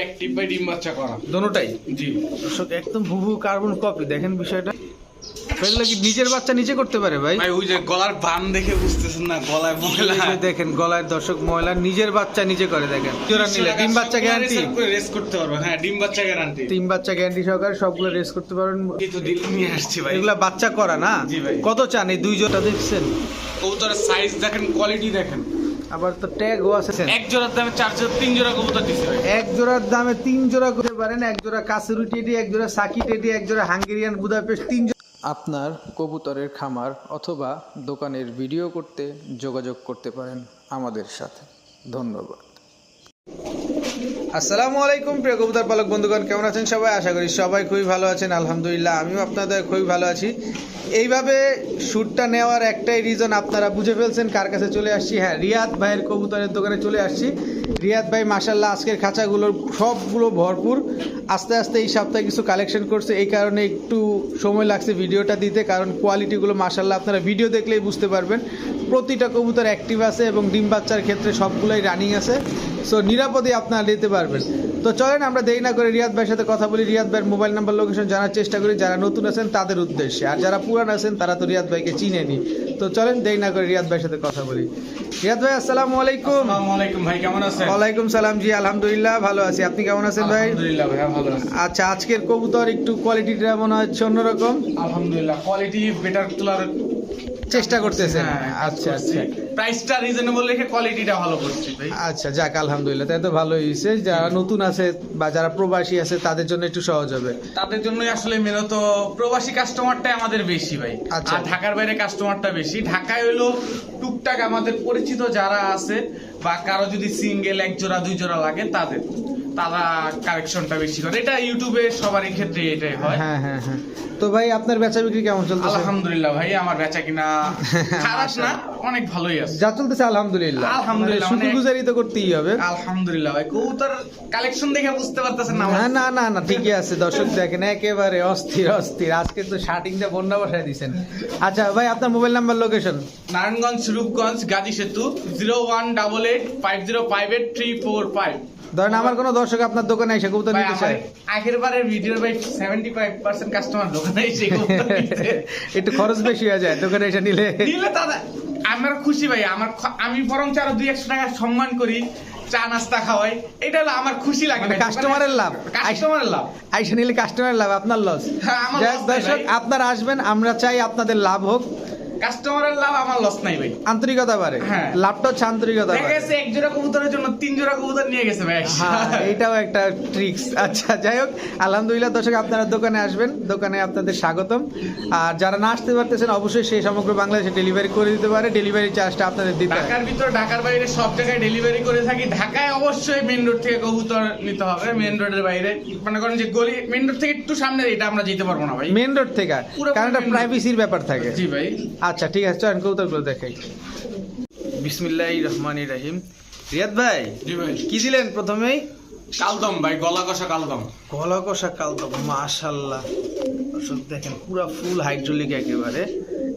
Active by ডিম বাচ্চা করা। দোনোটাই? জি। দর্শক একদম কার্বন কপি দেখেন বিষয়টা। এগুলো কি নিজের বাচ্চা নিজে করতে পারে ভাই? ভাই ওই যে গলার বান দেখে বুঝতেছেন না গলায় ময়লা। দেখেন গলায় দর্শক ময়লা নিজের বাচ্চা নিজে করে দেখেন। জোড়া নিলে ডিম বাচ্চা গ্যারান্টি রেস করতে পারব। হ্যাঁ ডিম বাচ্চা গ্যারান্টি তিন বাচ্চা গ্যারান্টি সহকারে সবগুলো রেস করতে পারবেন কিন্তু নিয়ে আসছি ভাই। এগুলা বাচ্চা করা না? ভাই। কত চান এই দুই জোড়া দেখছেন? কবুতরের সাইজ দেখেন কোয়ালিটি দেখেন। আবার তো ট্যাগও আছে এক জোড়ার দামে চার জোড়া তিন জোড়া কবুতর দিছে এক জোড়ার দামে তিন জোড়া করতে পারেন। এক জোড়া কাসুরি টেডি এক জোড়া সাকি টেডি এক জোড়া হাঙ্গেরিয়ান বুদাপেস্ট তিন আপনার কবুতরের খামার অথবা দোকানের ভিডিও করতে যোগাযোগ করতে পারেন আমাদের সাথে। ধন্যবাদ। আসসালামু আলাইকুম, প্রিয় কবুতর পালক বন্ধুগণ, কেমন আছেন সবাই? আশা করি সবাই খুবই ভালো আছেন, আলহামদুলিল্লাহ। আমিও আপনাদের খুবই ভালো আছি। এইভাবে শ্যুটটা নেওয়ার একটাই রিজন আপনারা বুঝে ফেলছেন কার কাছে চলে আসছি। হ্যাঁ রিয়াদ ভাইয়ের কবুতরের দোকানে চলে আসছি। রিয়াদ ভাই মাসাল্লাহ আজকের খাঁচাগুলোর সবগুলো ভরপুর। আস্তে আস্তে এই সপ্তাহে কিছু কালেকশন করছে, এই কারণে একটু সময় লাগছে ভিডিওটা দিতে, কারণ কোয়ালিটিগুলো মাসাল্লাহ আপনারা ভিডিও দেখলেই বুঝতে পারবেন। প্রতিটা কবুতর অ্যাক্টিভ আছে এবং ডিম বাচ্চার ক্ষেত্রে সবগুলোই রানিং আছে। সো নিরাপদে আপনারা নিতে পারবেন। তো চলেন আমরা দেরি না করে রিয়াদ ভাইয়ের সাথে কথা বলি। রিয়াদ ভাইয়ের মোবাইল নাম্বার লোকেশন জানার চেষ্টা করি। যারা নতুন আছেন তাদের উদ্দেশ্যে। আর যারা পুরান আছেন তারা তো রিয়াদ ভাইকে চিনেনি। তো চলেন দেরি না করে রিয়াদ ভাইয়ের সাথে কথা বলি। রিয়াদ ভাই আসসালামু আলাইকুম। আসসালামু আলাইকুম ভাই কেমন আছেন? ওয়ালাইকুম সালাম জি আলহামদুলিল্লাহ ভালো আছি। আপনি কেমন আছেন ভাই? আলহামদুলিল্লাহ ভাই ভালো আছি। আচ্ছা আজকের কবুতর একটু কোয়ালিটিটা মনে হচ্ছে অন্যরকম। আলহামদুলিল্লাহ কোয়ালিটি বেটার তোলার চেষ্টা করতেছেন। হ্যাঁ, আচ্ছা আচ্ছা। প্রাইসটা রিজনেবল রেখে কোয়ালিটিটা ভালো করছি ভাই। আচ্ছা যাক আলহামদুলিল্লাহ তাই তো ভালোই হয়েছে। যারা নতুন আছে বা যারা প্রবাসী আছে তাদের জন্য একটু সহজ হবে। তাদের জন্যই আসলে মূলত প্রবাসী কাস্টমারটাই আমাদের বেশি ভাই। আচ্ছা। আর ঢাকার বাইরে কাস্টমারটা বেশি। ঢাকায় হলো টুকটাক আমাদের পরিচিত যারা আছে বা কারও যদি সিঙ্গেল এক জোড়া দুই জোড়া লাগে তাদের। তারা কালেকশনটা বেশি করে। এটা ইউটিউবে সবারই ক্ষেত্রে এটাই হয়। হ্যাঁ হ্যাঁ হ্যাঁ। তো ভাই আপনার বেচা বিক্রি কেমন চলতেছে? আলহামদুলিল্লাহ ভাই আমার বেচা কিনা খারাপ না অনেক ভালোই আছে। যা চলতেছে আলহামদুলিল্লাহ। আলহামদুলিল্লাহ, শুক্র গুজারি তো করতেই হবে। আলহামদুলিল্লাহ ভাই কবুতর কালেকশন দেখে বুঝতে পারতেছেন না না না না না ঠিকই আছে। দর্শক দেখেন একেবারে অস্থির অস্থির। আজকে তো শার্টিংটা বন্যা বসায় দিছেন। আচ্ছা ভাই আপনার mobile number location Narayanganj Rupganj Gazi Setu zero one double eight five zero five eight three four five ধরেন আমার কোনো দর্শক আপনার দোকানে এসে কবুতর নিতে চায়। আগের বারের ভিডিওর ভাই সেভেন্টি ফাইভ পার্সেন্ট কাস্টমার দোকানে এসে কবুতর। একটু খরচ বেশি হয়ে যায় দোকানে এসে নিলে। নিলে দাদা আমার খুশি ভাই আমার আমি বরং আরও দুই একশো টাকা সম্মান করি চা নাস্তা খাওয়াই। এটা হলো আমার খুশি লাগে মানে কাস্টমারের লাভ। কাস্টমারের লাভ। আইসা নিলে কাস্টমারের লাভ আপনার লস হ্যাঁ, আমার দর্শক আপনারা আসবেন আমরা চাই আপনাদের লাভ হোক। কাস্টমারের লাভ আমার লস নাই ভাই। আন্তরিকতা বাড়ে। হ্যাঁ। লাভটা হচ্ছে আন্তরিকতা দেখা গেছে এক জোড়া কবুতরের জন্য তিন জোড়া কবুতর নিয়ে গেছে ভাই। হ্যাঁ এটাও একটা ট্রিক্স আচ্ছা যাই হোক আলহামদুলিল্লাহ দর্শক আপনারা দোকানে আসবেন। দোকানে আপনাদের স্বাগতম। আর যারা না আসতে পারতেছেন অবশ্যই সেই সমগ্র বাংলাদেশে ডেলিভারি করে দিতে পারে। ডেলিভারি চার্জটা আপনাদের দিতে ঢাকার ভিতর ঢাকার বাইরে সব জায়গায় ডেলিভারি করে থাকি। ঢাকায় অবশ্যই মেন রোড থেকে কবুতর নিতে হবে মেন রোডের বাইরে। মনে করেন যে গলি মেন রোড থেকে একটু সামনে এটা আমরা যেতে পারব না ভাই। মেন রোড থেকে কারণ road। প্রাইভেসির ব্যাপার থাকে। জি ভাই। আচ্ছা ঠিক আছে চলেন কৌতুকগুলো দেখাই। বিসমিল্লাহ রহমান রাহিম। রিয়াদ ভাই কি দিলেন প্রথমেই? কালদম ভাই গলা কষা কালদম। গলা কষা কালদম মাশাল্লাহ দর্শক দেখেন পুরা ফুল হাইড্রোলিক একেবারে।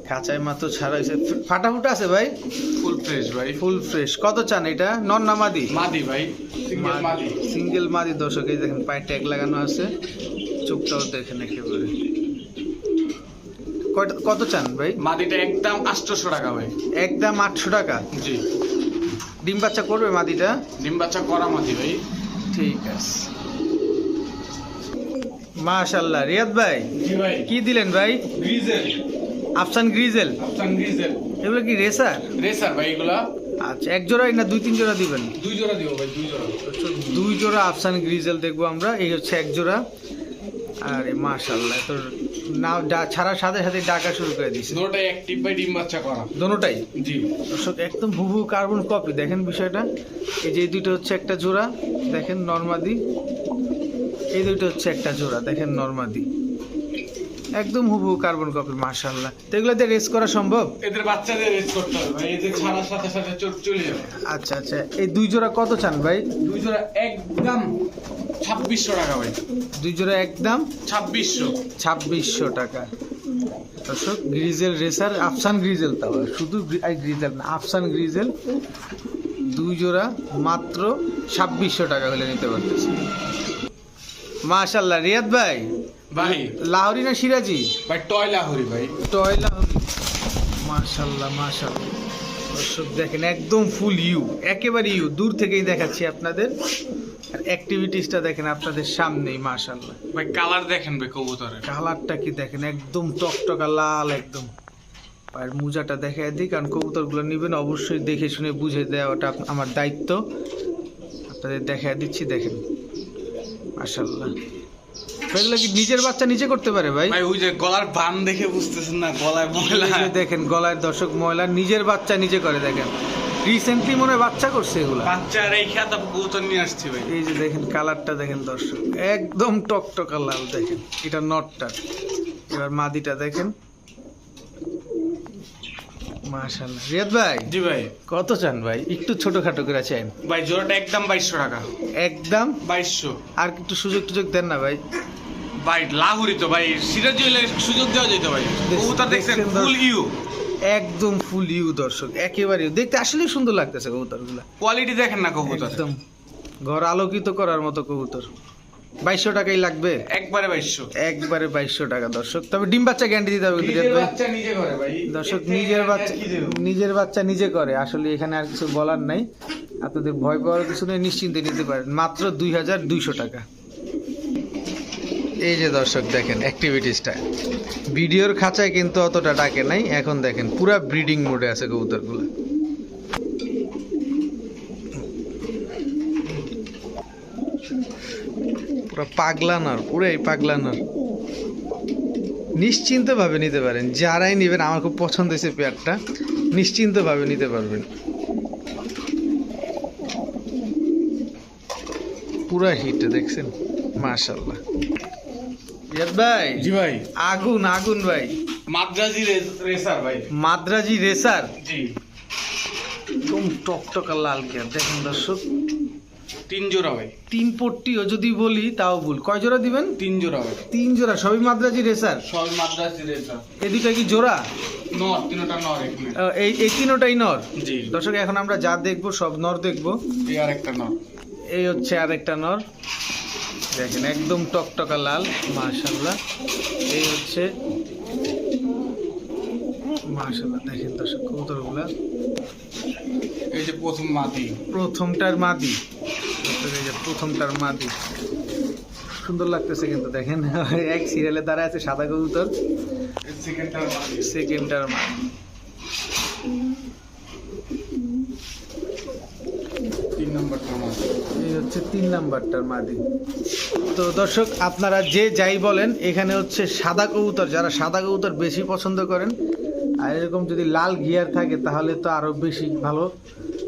খাঁচায় মাত্র ছাড়া হয়েছে। ফাটা ফুটা আছে ভাই? ফুল ফ্রেশ ভাই। ফুল ফ্রেশ কত চান এটা? নন নামাদি মাদি? মাদি ভাই সিঙ্গেল মাদি। সিঙ্গেল মাদি দর্শক এই দেখেন পায়ে ট্যাগ লাগানো আছে। চোখটাও দেখেন একেবারে। কত চান ভাই? মাদিটা একদম আটশোশো টাকা ভাই। একদম আটশো টাকা? জি। ডিম বাচ্চা করবে মাদিটা? ডিম বাচ্চা করা মাদি ভাই। ঠিক আছে। মাশাল্লাহ রিয়াদ ভাই জি ভাই। কি দিলেন ভাই? গ্রিজেল। আফসান গ্রিজেল? আফসান গ্রিজেল। এগুলো কি রেসার? রেসার ভাই এগুলা। আচ্ছা এক জোড়াই না দুই তিন জোড়া দিবেন? দুই জোড়া দিব ভাই দুই জোড়া। দুই জোড়া আফসান গ্রিজেল দেখব আমরা। এই হচ্ছে এক জোড়া। আরে মাশাল্লাহ তোর ডা- ছাড়ার সাথে সাথে ডাকা শুরু করে দিছে দুটোটাই অ্যাক্টিভ বাই ডিম বাচ্চা করা। দোনোটাই? জি। দর্শক একদম হুবহু কার্বন কপি দেখেন বিষয়টা। এই যে এই দুইটা হচ্ছে একটা জোড়া দেখেন নর্মাদি। এই দুইটা হচ্ছে একটা জোড়া দেখেন নর্মাদি। একদম হুবহু কার্বন কপি মাশাল্লাহ তো এগুলো রেস করা সম্ভব? এদের বাচ্চাদের রেস করতে হবে ভাই। এদের ছাড়ার সাথে সাথে চলে যাবে। আচ্ছা আচ্ছা। এই দুই জোড়া কত চান ভাই? দুই জোড়া একদম ছাব্বিশশো টাকা ভাই। দুই জোড়া একদম ছাব্বিশশো। ছাব্বিশশো টাকা। দর্শক গ্রিজেল রেসার আফসান গ্রিজেল তাও শুধু গ্রি- গ্রিজেল না আফসান গ্রিজেল দুই জোড়া মাত্র ছাব্বিশশো টাকা হলে নিতে পারতেছি। মাশাল্লাহ রিয়াদ ভাই। ভাই। লাহোরি না সিরাজি? ভাই টয়লা হরি ভাই। টয় লাহোরি। মাশাল্লাহ মাশাল্লাহ দর্শক দেখেন একদম ফুল ইউ একেবারে ইউ। দূর থেকেই দেখাচ্ছি আপনাদের। আর অ্যাক্টিভিটিসটা দেখেন আপনাদের সামনেই মাশাল্লাহ ভাই কালার দেখেন ভাই কবুতরের। কালারটা কি দেখেন? একদম টকটকা লাল একদম। আর মোজাটা দেখে দিই কারণ কবুতরগুলো নেবেন অবশ্যই দেখে শুনে বুঝে দেওয়াটা আমার দায়িত্ব। আপনাদের দেখা দিচ্ছি দেখেন। মাশাল্লাহ এগুলো কি নিজের বাচ্চা নিজে করতে পারে ভাই? ভাই ওই যে গলার বান দেখে বুঝতেছেন না গলায় ময়লা। দেখেন গলায় দর্শক ময়লা নিজের বাচ্চা নিজে করে দেখেন। রিসেন্টলি মনে হয় বাচ্চা করছে এগুলা। বাচ্চা রেখে তারপর কবুতর নিয়ে আসছে ভাই। এই যে দেখেন কালারটা দেখেন দর্শক। একদম টকটকা লাল দেখেন এটা নটটা। এবার মাদিটা দেখেন। মাশাল্লাহ রিয়াদ ভাই জি ভাই। কত চান ভাই? একটু ছোটখাটো করে চান ভাই জোড়াটা একদম বাইশশো টাকা। একদম? বাইশশো। আর একটু সুযোগ টুযোগ দেন না ভাই। ভাই লাহুরি তো ভাই সিরাজ সুযোগ দেওয়া যেত ভাই। কবুতর দেখছেন? ফুল ইউ একদম ফুল ইউ দর্শক একেবারে দেখতে আসলেই সুন্দর লাগতেছে কবুতরগুলা। কোয়ালিটি দেখেন না কবুতর। একদম। ঘর আলোকিত করার মতো কবুতর। বাইশশো টাকাই লাগবে? একবারে বাইশশো। একবারে বাইশশো টাকা দর্শক। তবে ডিম বাচ্চা গ্যারান্টি দিতে হবে দর্শক নিজের বাচ্চা নিজের বাচ্চা নিজে করে। আসলে এখানে আর কিছু বলার নাই। আপনাদের ভয় পাওয়ার কিছু নেই নিশ্চিন্তে নিতে পারেন। মাত্র দুই হাজার দুইশো টাকা। এই যে দর্শক দেখেন অ্যাক্টিভিটিসটা ভিডিওর খাঁচায় কিন্তু অতটা ডাকে নাই, এখন দেখেন পুরা ব্রিডিং মোডে আছে কবুতরগুলো। পুরো পাগলানোর, পুরাই পাগলানোর। নিশ্চিন্তভাবে নিতে পারেন, যারাই নেবেন, আমার খুব পছন্দ হয়েছে পেয়ারটা, নিশ্চিন্তভাবে নিতে পারবেন। পুরা হিট দেখছেন মাশাল্লাহ রিয়াদ ভাই জি ভাই। আগুন আগুন ভাই। মাদ্রাজি রেসার ভাই। মাদ্রাজি রেসার? জি। একদম টকটকা লাল কেয়ার দেখেন দর্শক। তিন জোড়া ভাই। তিন পট্টিও যদি বলি তাও ভুল। কয় জোড়া দিবেন? তিন জোড়া ভাই। তিন জোড়া সবই মাদ্রাজি রেসার? সব মাদ্রাজি রেসার। এই দুটা কি জোড়া? নর তিনটা নর এই এই তিনোটাই নর? জি। দর্শক এখন আমরা যা দেখব সব নর দেখব। এই আর একটা নর। এই হচ্ছে আরেকটা নর। দেখেন একদম টকটকা লাল মাশাল্লাহ এই হচ্ছে মাশাল্লাহ দেখেন দর্শক কবুতরগুলা। এই যে প্রথম মাটি প্রথমটার মাদি। এই যে প্রথমটার মাদি। সুন্দর লাগতেছে কিন্তু দেখেন এক সিরিয়ালে দাঁড়ায় আছে সাদা কবুতর। সেকেন্ডটার মাটি সেকেন্ডটার মাদি তিন নম্বরটার মাটি এই হচ্ছে তিন নাম্বারটার মাদি। তো দর্শক আপনারা যে যাই বলেন এখানে হচ্ছে সাদা কবুতর যারা সাদা কবুতর বেশি পছন্দ করেন আর এরকম যদি লাল গিয়ার থাকে তাহলে তো আরও বেশি ভালো।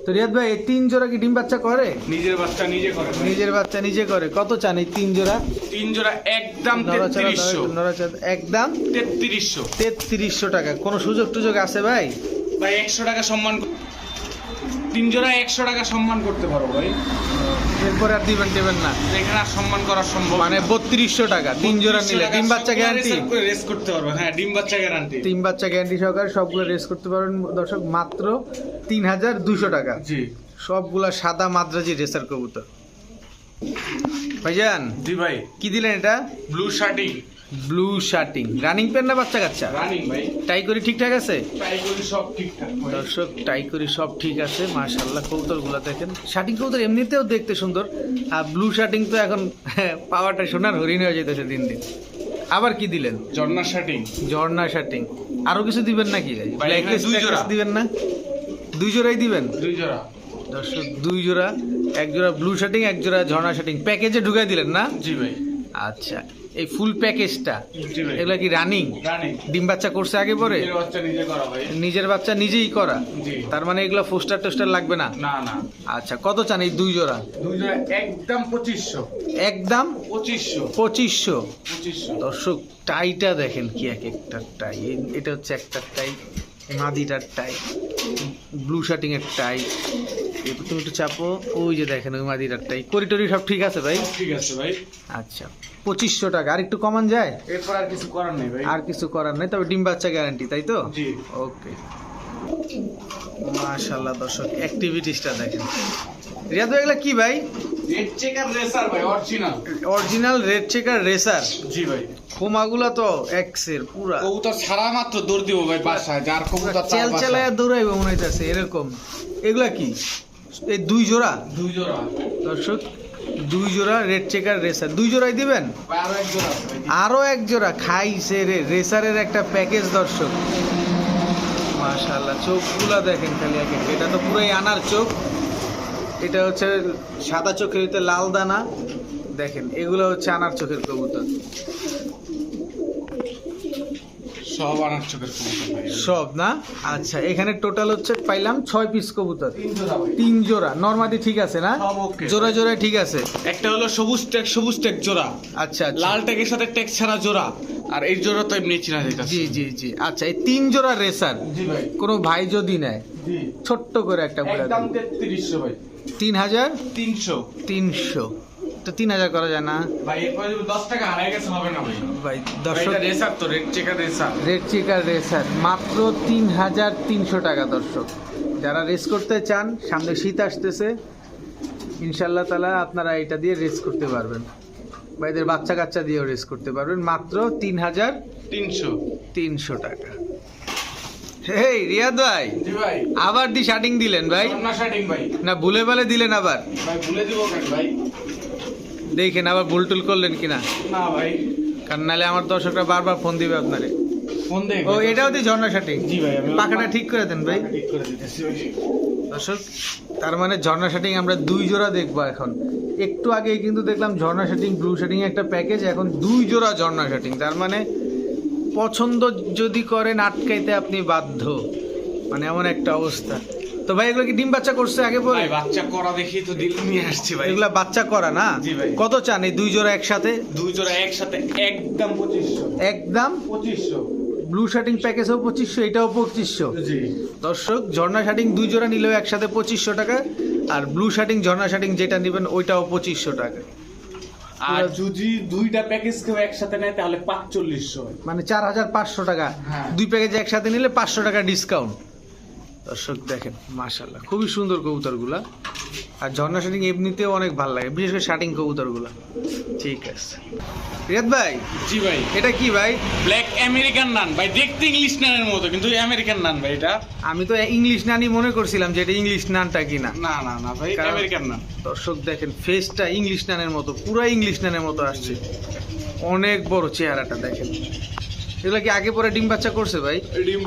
তো রিয়াদ ভাই এই তিন জোড়া কি ডিম বাচ্চা করে? নিজের বাচ্চা নিজে করে। নিজের বাচ্চা নিজে করে। কত চান এই তিন জোড়া? তিন জোড়া একদম তেত্রিশশো। একদম? তেত্রিশশো। তেত্রিশশো টাকা। কোনো সুযোগ টুযোগ আছে ভাই? ভাই একশো টাকা সম্মান তিন জোড়া একশো টাকা সম্মান করতে পারো ভাই। এরপরে আর দিবেন দেবেন না। এখানে আর সম্মান করা সম্ভব মানে বত্রিশশো টাকা তিন জোড়া নিলে। ডিম বাচ্চা গ্যারান্টি রেস করতে পারব। হ্যাঁ ডিম বাচ্চা গ্যারান্টি তিন বাচ্চা গ্যারান্টি সহকারে সবগুলো রেস করতে পারবেন। দর্শক মাত্র তিন হাজার দুশো টাকা। জি। সবগুলা সাদা মাদ্রাজি রেসার কবুতর। ভাইজান জি ভাই। কি দিলেন এটা? Blue shirting blue shirting running pen না বাচ্চা কাচ্চা? রানিং ভাই। টাই করি ঠিকঠাক আছে? ট্রাই করি সব ঠিকঠাক দর্শক টাই করি সব ঠিক আছে। মাশাল্লাহ কবুতরগুলো দেখেন। শার্টিং কবুতর এমনিতেও দেখতে সুন্দর। আর ব্লু শার্টিং তো এখন পাওয়াটা সোনার হরিণ হয়ে যেতেছে দিন দিন। আবার কি দিলেন? ঝর্ণা শার্টিং ঝর্ণা শার্টিং আরও কিছু দিবেন নাকি? জোড়া। দিবেন না? দুই জোড়াই দিবেন? দুই জোড়া। দর্শক দুই জোড়া। এক জোড়া ব্লু শার্টিং এক জোড়া ঝর্ণা শার্টিং প্যাকেজে ঢুকাই দিলেন না? জি ভাই। আচ্ছা। এই ফুল প্যাকেজটা এগুলো কি রানিং ডিম বাচ্চা করছে আগে পরে? নিজের বাচ্চা নিজেই করা? তার মানে এগুলো পোস্টার টোস্টার লাগবে না? না না। আচ্ছা কত চান এই দুই জোড়া? দুই জোড়া একদম পঁচিশশো। একদম পঁচিশশো। পঁচিশশো। পঁচিশশো। দর্শক টাইটা দেখেন কি এক একটা টাই এটা হচ্ছে একটা টাই মাদিটার টাই ব্লু শার্টিং এর টাই। এরপর তুমি একটু চাপো ওই যে দেখেন ওই মাদিটার টাই। করিটরি সব ঠিক আছে ভাই? ঠিক আছে ভাই। আচ্ছা পঁচিশশো টাকা। আর একটু কমান যায়? এরপর আর কিছু করার নেই ভাই। আর কিছু করার নেই তবে ডিম বাচ্চা গ্যারান্টি তাই তো? জি। ওকে মাশাল্লাহ দর্শক অ্যাক্টিভিটিসটা দেখেন। রিয়াদ এগুলা কি ভাই? রেড চেকার রেসার ভাই original original red checker racer জি ভাই। খোমাগুলা তো এক্সের পুরা। কবুতর ছাড়া মাত্র দৌড় দিব ভাই বাসায় যার কবুতর চেল চেলায় দৌড়াইবে মনে হইতেছে এরকম। এগুলা কি? এই দুই জোড়া? দুই জোড়া। দর্শক দুই জোড়া রেড চেকার রেসার দুই জোড়াই দিবেন? আরও এক জোড়া খাইছে রে রেসারের একটা প্যাকেজ দর্শক। মাশাআল্লাহ চোখগুলা দেখেন খালি এক একটা। এটা তো পুরোই আনার চোখ। এটা হচ্ছে সাদা চোখের ভিতরে লাল দানা। দেখেন এগুলো হচ্ছে আনার চোখের কবুতর। সব আনার চোখের কবুতর সব না? আচ্ছা এখানে টোটাল হচ্ছে পাইলাম ছয় পিস কবুতর। তিন জোড়া নর্মালি ঠিক আছে না। জোড়া জোড়া ঠিক আছে? একটা হলো সবুজ টেক সবুজ টেক জোড়া। আচ্ছা আচ্ছা। লাল টেকের সাথে টেক ছাড়া জোড়া। আর এই জোড়া তো এমনি চিনা জি জি জি। আচ্ছা এই তিন জোড়া রেসার কোনো ভাই যদি নেয় ছোট্ট করে একটা বলে। তেত্রিশশো ভাই। তিন হাজার তিনশো। তিনশো। তো তিন হাজার করা যায় না? ভাই দশ টাকা হারাই গেছে হবে না ভাই। দর্শক রেসার তো red checker racer. Red checker racer. মাত্র তিন হাজার তিনশো টাকা দর্শক। যারা রেস করতে চান সামনে শীত আসতেছে ইনশাল্লাহ তালা আপনারা এটা দিয়ে রেস করতে পারবেন। বা এদের বাচ্চা কাচ্চা দিয়েও রেস করতে পারবেন। মাত্র তিন হাজার তিনশো। তিনশো টাকা। হেই রিয়াদ ভাই। আবার দি শার্টিং দিলেন ভাই। না ভুলে ভালে দিলেন আবার। দেখেন আবার ভুল টুল করলেন কিনা। না ভাই। কারণ নাহলে আমার দর্শকরা বারবার ফোন দিবে আপনারে। ও এটাও দি ঝর্ণা শার্টিং জি পাখাটা ঠিক করে দেন ভাই। দর্শক তার মানে ঝর্ণা শার্টিং আমরা দুই জোড়া দেখব এখন। একটু আগেই কিন্তু দেখলাম ঝর্ণা শার্টিং ব্লু শার্টিং একটা প্যাকেজ এখন দুই জোড়া ঝর্ণা শার্টিং তার মানে পছন্দ যদি করেন আটকাইতে আপনি বাধ্য। মানে এমন একটা অবস্থা। তো ভাই এগুলো কি ডিম বাচ্চা করছে আগে পরে বাচ্চা করা দেখি তো দিল নিয়ে আসছে ভাই। এগুলা বাচ্চা করা না? কত চান এই দুই জোড়া একসাথে? দুই জোড়া একসাথে একদম পঁচিশশো। একদম? পঁচিশশো। ব্লু শার্টিং প্যাকেজও পঁচিশশো এটাও পঁচিশশো। জি। দর্শক ঝর্ণা শার্টিং দুই জোড়া নিলেও একসাথে পঁচিশশো টাকা আর ব্লু শার্টিং ঝর্ণা শার্টিং যেটা নেবেন ওইটাও পঁচিশশো টাকা। আর যদি দুইটা প্যাকেজ কেউ একসাথে নেয় তাহলে পাঁচচল্লিশশো মানে চার হাজার পাঁচশো টাকা। হ্যাঁ। দুই প্যাকেজ একসাথে নিলে পাঁচশো টাকা ডিসকাউন্ট দর্শক দেখেন মাশাল্লাহ খুবই সুন্দর কবুতরগুলা। আর ঝর্ণা শার্টিং এমনিতেও অনেক ভালো লাগে বিশেষ করে শার্টিং কবুতরগুলা। ঠিক আছে। রিয়াদ ভাই জি ভাই। এটা কি ভাই? ব্ল্যাক আমেরিকান নান ভাই দেখতে ইংলিশ নানের মতো কিন্তু আমেরিকান নান ভাই এটা। আমি তো ইংলিশ নানি মনে করছিলাম যে এটা ইংলিশ নানটা কিনা। না না না ভাই আমেরিকান নান দর্শক দেখেন ফেসটা ইংলিশ নানের মতো পুরো ইংলিশ নানের মতো আসছে। অনেক বড় চেহারাটা দেখেন। এগুলো কি আগে পরে ডিম বাচ্চা করছে ভাই? ডিম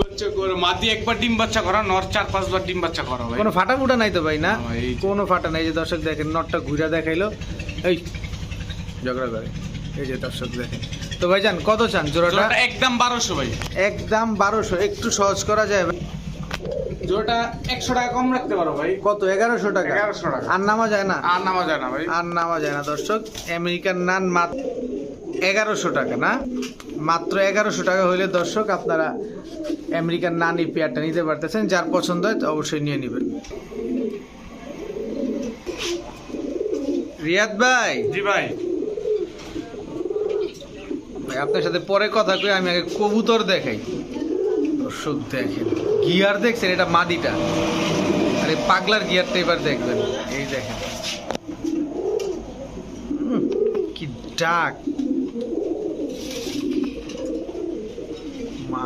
মাদি একবার ডিম বাচ্চা করা নর চার পাঁচবার ডিম বাচ্চা করা ভাই কোনো ফাটা ফুটা নাই তো ভাই না। কোনো ফাটা নাই যে দর্শক দেখেন নটটা ঘুরা দেখাইলো। এই ঝগড়া করে। এই যে দর্শক দেখেন। তো ভাই যান কত চান জোড়াটা? একদম বারোশো ভাই। একদম বারোশো একটু সহজ করা যায় ভাই। জোড়াটা একশো টাকা কম রাখতে পারো ভাই। কত? এগারোশো টাকা? 1100 টাকা। আর নামা যায় না? আর নামা যায় না ভাই। আর নামা যায় না দর্শক। আমেরিকান নান মাত্র এগারোশো টাকা না? মাত্র এগারোশো টাকা হইলে দর্শক আপনারা আমেরিকান নানি পেয়ারটা নিতে পারতেছেন যার পছন্দ হয় অবশ্যই নিয়ে নেবেন। রিয়াদ ভাই। জি ভাই। ভাই আপনার সাথে পরে কথা কই আমি আগে কবুতর দেখাই। দর্শক দেখেন গিয়ার দেখছেন এটা মাদিটা। আরে পাগলার গিয়ারটা এবার দেখবেন। এই দেখেন। কি ডাক।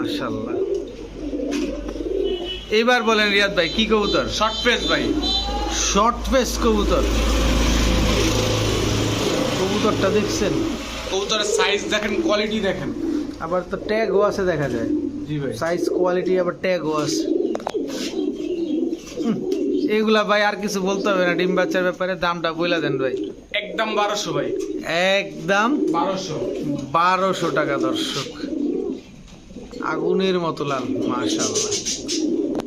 মাশাল্লাহ এবার বলেন রিয়াদ ভাই কি কবুতর? শর্ট পেস ভাই। শর্ট ফেস কবুতর। কবুতরটা দেখছেন? কবুতরের সাইজ দেখেন কোয়ালিটি দেখেন। আবার তো ট্যাগও আছে দেখা যায়। জি ভাই। সাইজ কোয়ালিটি আবার ট্যাগও আছে। এগুলা ভাই আর কিছু বলতে হবে না ডিম বাচ্চার ব্যাপারে দামটা বইলা দেন ভাই। একদম বারোশো ভাই। একদম বারোশো। বারোশো টাকা দর্শক। আগুনের মতো লাল মাশাল্লাহ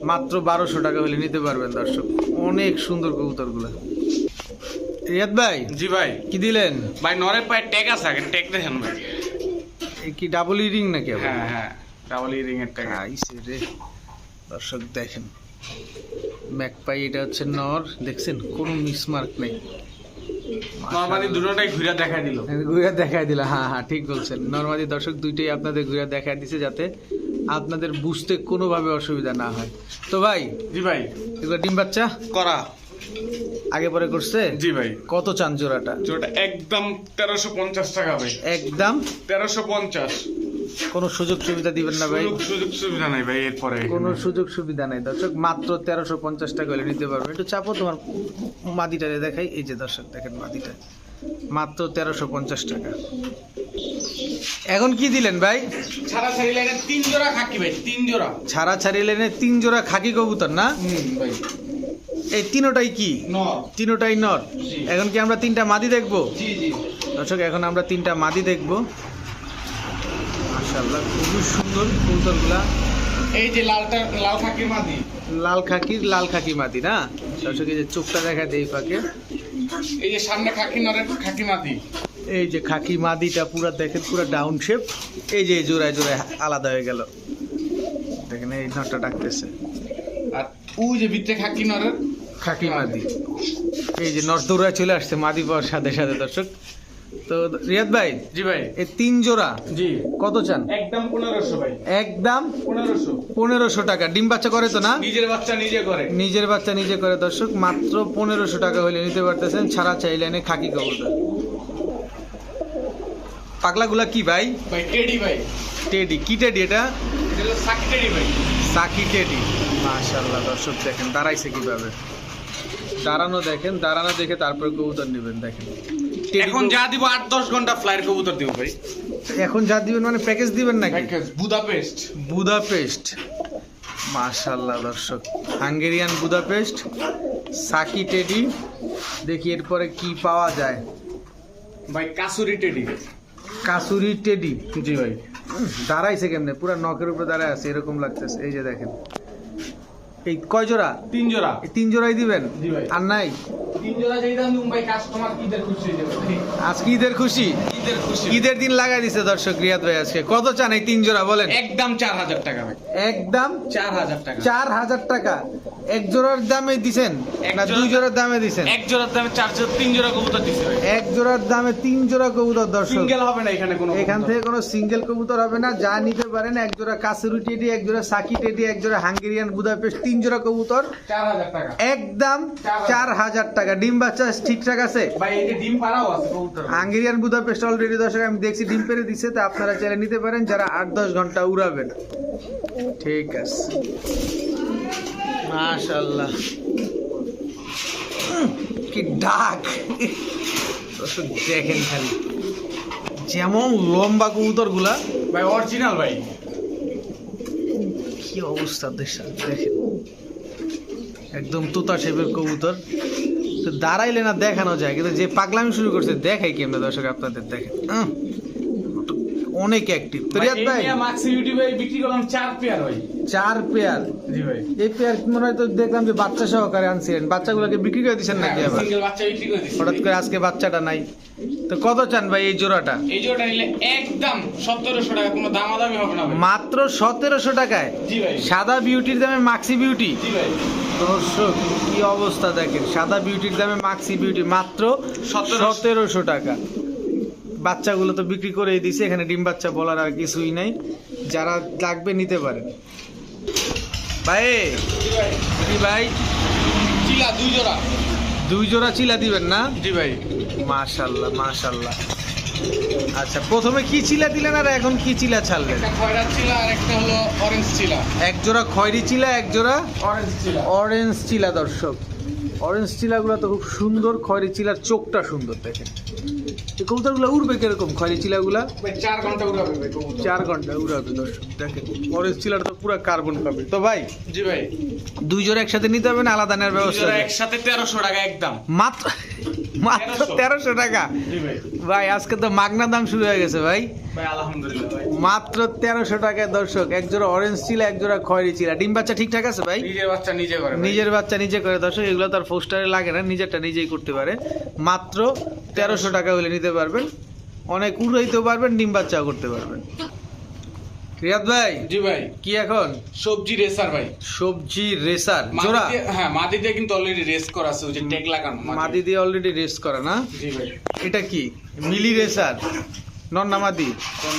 মাত্র বারোশো টাকা হলে নিতে পারবেন দর্শক। অনেক সুন্দর কবুতরগুলা। রিয়াদ ভাই জি ভাই। কি দিলেন? ভাই নরের পায়ে ট্যাগ আছে আগে ট্যাগ দেখেন ভাই। কি ডাবল ইরিং নাকি হ্যাঁ হ্যাঁ ডাবল ইরিং এর ট্যাগ। আইসে রে। দর্শক দেখেন। ম্যাকপাই এটা হচ্ছে নর। দেখছেন? কোনো মিসমার্ক নেই। নর্মালি দুটোটাই ঘুরে দেখা দিল। ঘুরে দেখাই দিলা হ্যাঁ হ্যাঁ ঠিক বলছেন। নর্মালি দর্শক দুইটাই আপনাদের ঘুরে দেখাই দিছে যাতে আপনাদের বুঝতে কোনোভাবে অসুবিধা না হয়। তো ভাই জি ভাই। এগুলো ডিম বাচ্চা? করা। আগে পরে করছে? জি ভাই। কত চান জোড়াটা? ওটা একদম তেরোশো পঞ্চাশ টাকা ভাই। একদম? তেরোশো পঞ্চাশ। কোনো সুযোগ সুবিধা দিবেন না ভাই? সুযোগ সুযোগ সুবিধা নাই ভাই এরপরে কোনো সুযোগ সুবিধা নাই দর্শক মাত্র তেরোশো পঞ্চাশ টাকা হলে নিতে পারবে। একটু চাপো তোমার মাদিটারে দেখাই। এই যে দর্শক দেখেন মাদিটা। মাত্র তেরোশো পঞ্চাশ টাকা। এখন কি দিলেন ভাই? ছাড়া ছাড়ি লাইনে তিন জোড়া খাকি ভাই তিন জোড়া। ছাড়া ছাড়ি লেনে তিন জোড়া খাকি কবুতর না? হুম ভাই। এই তিনোটাই কি? তিনোটাই নর। এখন কি আমরা তিনটা মাদি দেখব? জি জি। দর্শক এখন আমরা তিনটা মাদি দেখব। মাশাল্লাহ খুবই সুন্দর কবুতরগুলা এই যে লালটা লাল খাকির মাদি। লাল খাকির লাল খাকি মাদি না? দর্শক যে চোখটা দেখা দেই পাকে এই যে সামনে খাকি নরের খাকি মাদি। এই যে খাকি মাদিটা পুরো দেখেন পুরো ডাউন শেপ। এই যে জোড়ায় জোড়ায় আলাদা হয়ে গেল। দেখেন এই নটটা ডাকতেছে। আর ও যে ভিতরে খাকি নরের। খাকি মাদি। এই যে নট দৌড়ায় চলে আসছে মাদি পাওয়ার সাথে সাথে দর্শক। তো রিয়াদ ভাই জি ভাই। এই তিন জোড়া জি। কত চান? একদম পনেরোশো ভাই। একদম পনেরোশো। পনেরোশো টাকা। ডিম বাচ্চা করে তো না? নিজের বাচ্চা নিজে করে। নিজের বাচ্চা নিজে করে দর্শক। মাত্র পনেরোশো টাকা হলে নিতে পারতেছেন ছাড়া চাইলেনে খাকি কবুতর পাগলাগুলা কি ভাই? ভাই টেডি ভাই। টেডি। কি টেডি এটা? সাকি টেডি ভাই। সাকি টেডি। মাশাল্লাহ দর্শক দেখেন দাঁড়াইছে কীভাবে। দাঁড়ানো দেখেন দাঁড়ানো দেখে তারপরে কবুতর নেবেন দেখেন। এখন যা দিব আট দশ ঘণ্টা ফ্লাইট কবুতর দিব ভাই। এখন যা দিবেন মানে প্যাকেজ দিবেন নাকি? বুদাপেস্ট। বুদাপেস্ট। মাশাল্লাহ দর্শক। হাঙ্গেরিয়ান বুদাপেস্ট সাকি টেডি। দেখি এরপরে কি পাওয়া যায়। ভাই কাসুরি টেডি। কাসুরি টেডি। জি ভাই। দাঁড়াইছে কেমনে? পুরো নখের উপরে দাঁড়ায় আছে এরকম লাগতেছে। এই যে দেখেন। এই কয় জোড়া? তিন জোড়া। তিন জোড়াই দিবেন? আর নাই? তিন জোড়া যেই দাম মুম্বাই কাস্টমার ঈদের খুশি। আজকে ঈদের খুশি? ঈদের দিন লাগাই দিছে দর্শক রিয়াদ ভাই আজকে। কত চান এই তিন জোড়া বলেন? একদম চার হাজার টাকা ভাই। একদম চার হাজার টাকা। চার হাজার টাকা। এক জোড়ার দামে দিছেন? না দুই জোড়ার দামে দিছেন? এক জোড়ার দামে চার জোড়া তিন জোড়া কবুতর দিছে এক জোড়ার দামে তিন জোড়া কবুতর দর্শক। সিঙ্গেল হবে না এখানে কোনো এখান থেকে কোনো সিঙ্গেল কবুতর হবে না। যা নিতে পারেন এক জোড়া কাসুরি টেডি এক জোড়া সাকি টেডি এক জোড়া হাঙ্গেরিয়ান বুদাপেস্ট তিন জোড়া কবুতর। চার হাজার টাকা। একদম চার হাজার। চার হাজার টাকা। ডিম বাচ্চা ঠিকঠাক আছে? ভাই এই যে ডিম পাড়াও আছে কবুতর। হাঙ্গেরিয়ান বুদাপেস্ট অলরেডি দর্শক আমি দেখছি ডিম পেরে দিচ্ছে তা আপনারা চাইলে নিতে পারেন যারা আট দশ ঘণ্টা উড়াবেন। ঠিক আছে। মাশাল্লাহ কি ডাক। দর্শক দেখেন খালি। যেমন লম্বা কবুতরগুলা ভাই অরিজিনাল ভাই। কি অবস্থা দেখেন। একদম তোতা শেপের কবুতর। তো দাঁড়াইলে না দেখানো যায় কিন্তু যে পাগলামি শুরু করছে দেখাই কেমনে দর্শক আপনাদের দেখেন। উম, অনেক অ্যাক্টিভ তো রিয়াদ ভাই? মাক্সি ইউটিউবে বিক্রি করলাম চার পেয়ার ভাই। চার পেয়ার? জি ভাই। এই পেয়ার মনে হয় তো দেখলাম যে বাচ্চা সহকারে আনছিলেন। বাচ্চাগুলোকে বিক্রি করে দিচ্ছেন নাকি আবার? সিঙ্গেল বাচ্চা বিক্রি করে হঠাৎ করে আজকে বাচ্চাটা নাই। তো কত চান ভাই এই জোড়াটা? এই জোড়াটা নিলে একদম সতেরোশো টাকা কোনো দামাদামি হবে না মাত্র সতেরোশো টাকায়? জি ভাই। সাদা বিউটির দামে মাক্সি বিউটি জি ভাই। দর্শক কি অবস্থা দেখেন? সাদা বিউটির দামে মাক্সি বিউটি মাত্র 1700 সতেরোশো টাকা। বাচ্চাগুলো তো বিক্রি করেই দিছে এখানে ডিম বাচ্চা বলার আর কিছুই নাই। যারা লাগবে নিতে পারেন। ভাই জি ভাই? চিলা দুই জোড়া। দুই জোড়া চিলা দিবেন না? জি ভাই। মাশাল্লাহ মাশাল্লাহ। আচ্ছা প্রথমে কি চিলা দিলেন আর এখন কি চিলা ছাড়লেন? একটা খয়রা চিলা আর একটা হলো অরেঞ্জ চিলা। এক জোড়া খয়রি চিলা এক জোড়া অরেঞ্জ চিলা। অরেঞ্জ চিলা দর্শক। অরেঞ্জ চিলাগুলো তো খুব সুন্দর খয়রি চিলার চোখটা সুন্দর দেখেন। কবুতরগুলো উড়বে কীরকম? খয়েরি চিলাগুলা? চার ঘণ্টা উড়াবে চার ঘণ্টা উড়াবে দর্শক দেখেন অরেঞ্জ চিলার তো পুরো কার্বন পাবে তো ভাই জি ভাই। দুই জোড়া একসাথে নিতে হবে না আলাদা নেওয়ার ব্যবস্থা একসাথে তেরোশো টাকা একদম। মাত্র মাত্র তেরোশো। টাকা? ভাই। আজকে তো মাগনা দাম শুরু হয়ে গেছে ভাই। মাত্র তেরোশো টাকায় দর্শক এক জোড়া অরেঞ্জ চিলা এক জোড়া খয়েরি চিলা। ডিম বাচ্চা ঠিকঠাক আছে ভাই? নিজের বাচ্চা নিজে করে নিজের বাচ্চা নিজে করে দর্শক এগুলো তার পোস্টারে লাগে না নিজেরটা নিজেই করতে পারে। মাত্র তেরোশো টাকা হলে নিতে পারবেন অনেক উড়াইতেও পারবেন ডিম বাচ্চাও করতে পারবেন। রিয়াদ ভাই জি ভাই। কি এখন? সবজি রেসার ভাই। সবজি রেসার জোড়া? হ্যাঁ মাদি দিয়ে কিন্তু অলরেডি রেস করা আছে ওই যে ট্যাগ লাগানো মাদি দিয়ে অলরেডি রেস করা না? জি ভাই। এটা কি? মিলি রেসার? নর না মাদি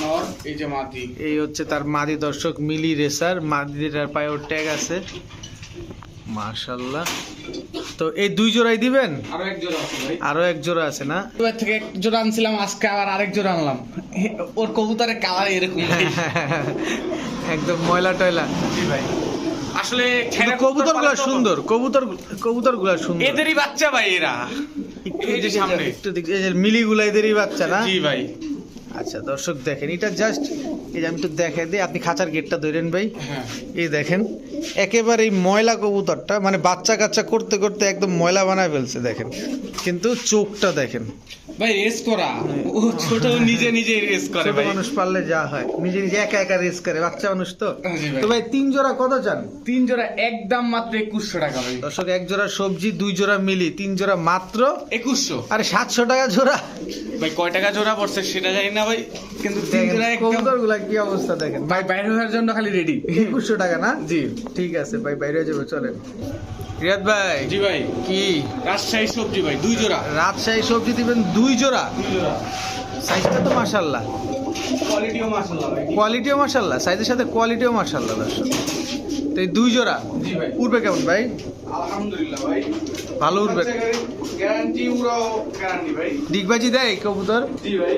নর এই যে মাদি। এই হচ্ছে তার মাদি দর্শক মিলি রেসার। পায়ে ওর ট্যাগ আছে। মাশাল্লাহ তো এই দুই জোড়াই দিবেন? আরও এক জোড়া আছে ভাই। আরও এক জোড়া আছে না? এবার থেকে এক জোড়া আনছিলাম আজকে আবার আরেক জোড়া আনলাম। ওর কবুতরের কালার এরকম। একদম ময়লা টয়লা। জি ভাই। আসলে কবুতরগুলা সুন্দর কবুতর কবুতরগুলা সুন্দর। এদেরই বাচ্চা ভাই এরা। একটু এই যে সামনে। একটু দিক- এই যে মিলি গুলা এদেরই বাচ্চা না? জি ভাই। আচ্ছা দর্শক দেখেন এটা জাস্ট এই যে আমি একটু দেখে দিই আপনি খাঁচার গেটটা ধরেন ভাই। হ্যাঁ। এই দেখেন একেবারে এই ময়লা কবুতরটা মানে বাচ্চা কাচ্চা করতে করতে একদম ময়লা বানায় ফেলছে দেখেন। কিন্তু চোখটা দেখেন। ভাই রেস করা। ও ছোট নিজে নিজে রেস করে ভাই। মানুষ পারলে যা হয়। নিজে নিজে একা একা রেস করে বাচ্চা মানুষ তো। ভাই। তো ভাই তিন জোড়া কত চান? তিন জোড়া একদম মাত্র একুশশো টাকা ভাই। দর্শক এক জোড়া সবজি দুই জোড়া মিলি তিন জোড়া মাত্র একুশশো। আরে সাতশো টাকা জোড়া। ভাই কয় টাকা জোড়া পড়ছে সেটা জানি না ভাই। কিন্তু তিন জোড়া একদম কি অবস্থা দেখেন। ভাই বাইরে হওয়ার জন্য খালি রেডি একুশশো টাকা না? জি। ঠিক আছে ভাই বাইরে যাবে চলেন। রিয়াদ ভাই জি ভাই। কি? রাজশাহী সবজি ভাই দুই জোড়া। রাজশাহী সবজি দিবেন দুই জোড়া? সাইজটা তো মাশাল্লাহ কোয়ালিটিও মাশাআল্লাহ ভাই কোয়ালিটিও মাশাল্লাহ সাইজের সাথে কোয়ালিটিও মাশাল্লাহ দর্শক। তো এই দুই জোড়া? জি ভাই। উঠবে কেমন ভাই? আলহামদুলিল্লাহ ভাই। ভালো উঠবে গ্যারান্টি পুরো গ্যারান্টি ভাই। ডিগবাজি দেয় কবুতর? জি ভাই।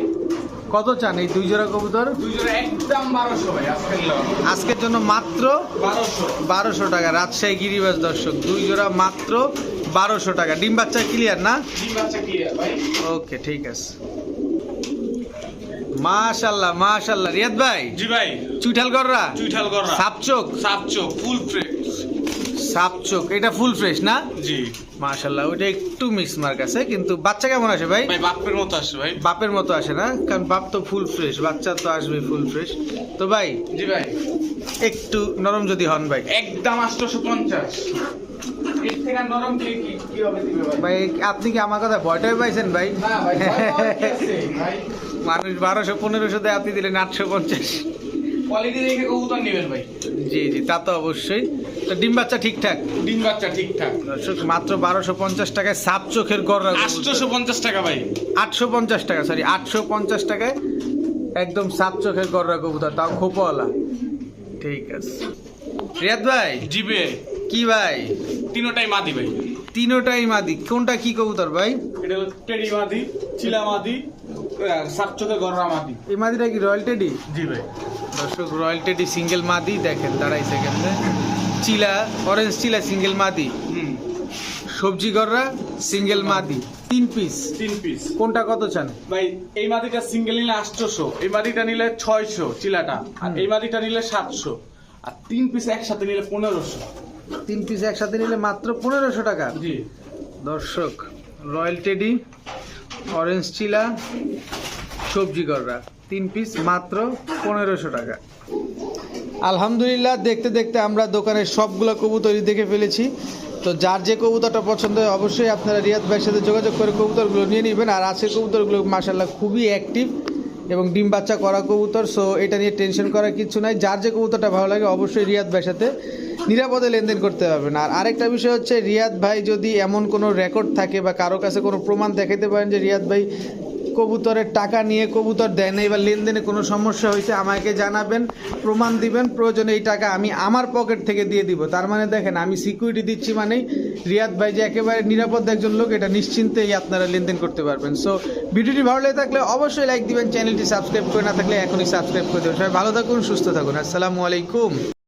কত চান এই দুই জোড়া কবুতর? আজকের জন্য মাত্র বারোশো। টাকা রাজশাহী গিরিবাস দর্শক দুই জোড়া মাত্র বারোশো টাকা। ডিম বাচ্চা ক্লিয়ার না? ওকে ঠিক আছে। মাশাল্লাহ মাশাল্লাহ। রিয়াদ ভাই জি ভাই। চুইঠাল গররা চুইঠাল গররা সাপচোক সাপচো ফুল ফ্রেশ সাপচোক এটা ফুল ফ্রেশ না? জি। মাশাল্লাহ ওটা একটু মিক্স মার্ক আছে কিন্তু বাচ্চা কেমন আসে ভাই? ভাই বাপের মতো আসছে ভাই। বাপের মতো আসে না? কারণ বাপ তো ফুল ফ্রেশ বাচ্চা তো আসবে ফুল ফ্রেশ তো ভাই জি ভাই। একটু নরম যদি হন ভাই। একদম আটশোশো পঞ্চাশ ভাই? আপনি কি আমার কথা ভয়টাই পাইছেন ভাই? মানুষ বারোশো পনেরোশো দেয় আপনি দিলেন আটশো পঞ্চাশ কোয়ালিটি দেখে কবুতর নেবেন ভাই। জি জি তা তো অবশ্যই। তো ডিম বাচ্চা ঠিকঠাক? ডিম বাচ্চা ঠিকঠাক। মাত্র বারোশো পঞ্চাশ টাকায় সাপ চোখের গড় আটশোশো পঞ্চাশ টাকা ভাই। আটশো পঞ্চাশ টাকা সরি আটশো পঞ্চাশ টাকায় একদম সাপ চোখের গড়রা কবুতর তাও খোপওয়ালা। ঠিক আছে। রিয়াদ ভাই? জিবে। কি ভাই? তিনোটাই মাদি ভাই। তিনোটাই মাদি। কোনটা কি কবুতর ভাই? এটা হলো টেডি মাদি চিলা মাদি সাপচোকে গররা মাদি। এই মাদিটা কি রয়্যাল টেডি? জি ভাই। দর্শক রয়্যাল টেডি সিঙ্গেল মাদি দেখেন দাঁড়াই সেকেন্ডে চিলা অরেঞ্জ চিলা সিঙ্গেল মাদি। হুম। সবজি গররা সিঙ্গেল মাদি। তিন পিস তিন পিস কোনটা কত চান? ভাই এই মাদিটা সিঙ্গেল নিলে আটশোশো এই মাদিটা নিলে ছয়শো চিলাটা আর। এই মাদিটা নিলে সাতশো আর তিন পিস একসাথে নিলে পনেরোশো। তিন পিস একসাথে নিলে মাত্র পনেরোশো টাকা। জি। দর্শক রয়্যাল টেডি অরেঞ্জ চিলা সবজি গররা। তিন পিস মাত্র পনেরোশো টাকা। আলহামদুলিল্লাহ, দেখতে দেখতে আমরা দোকানের সবগুলো কবুতরই দেখে ফেলেছি। তো যার যে কবুতরটা পছন্দ হয়, অবশ্যই আপনারা রিয়াদ ভাইয়ের সাথে যোগাযোগ করে কবুতরগুলো নিয়ে নেবেন। আর আছে কবুতরগুলো মাসাল্লাহ খুবই অ্যাক্টিভ এবং ডিম বাচ্চা করা কবুতর সো এটা নিয়ে টেনশন করার কিছু নাই। যার যে কবুতরটা ভালো লাগে, অবশ্যই রিয়াদ ভাইয়ের সাথে নিরাপদে লেনদেন করতে পারবেন। আর আরেকটা বিষয় হচ্ছে, রিয়াদ ভাই যদি এমন কোনো রেকর্ড থাকে বা কারও কাছে কোনো প্রমাণ দেখাতে পারেন যে রিয়াদ ভাই কবুতরের টাকা নিয়ে কবুতর দেয় নাই বা লেনদেনে কোনো সমস্যা হয়েছে, আমাকে জানাবেন, প্রমাণ দিবেন, প্রয়োজনে এই টাকা আমি আমার পকেট থেকে দিয়ে দিব। তার মানে দেখেন, আমি সিকিউরিটি দিচ্ছি মানে রিয়াদ ভাই যে একেবারে নিরাপদ একজন লোক, এটা নিশ্চিন্তেই আপনারা লেনদেন করতে পারবেন। সো ভিডিওটি ভালো লেগে থাকলে অবশ্যই লাইক দিবেন চ্যানেলটি সাবস্ক্রাইব করে না থাকলে এখনই সাবস্ক্রাইব করে দেবেন। সবাই ভালো থাকুন, সুস্থ থাকুন। আসসালামু আলাইকুম।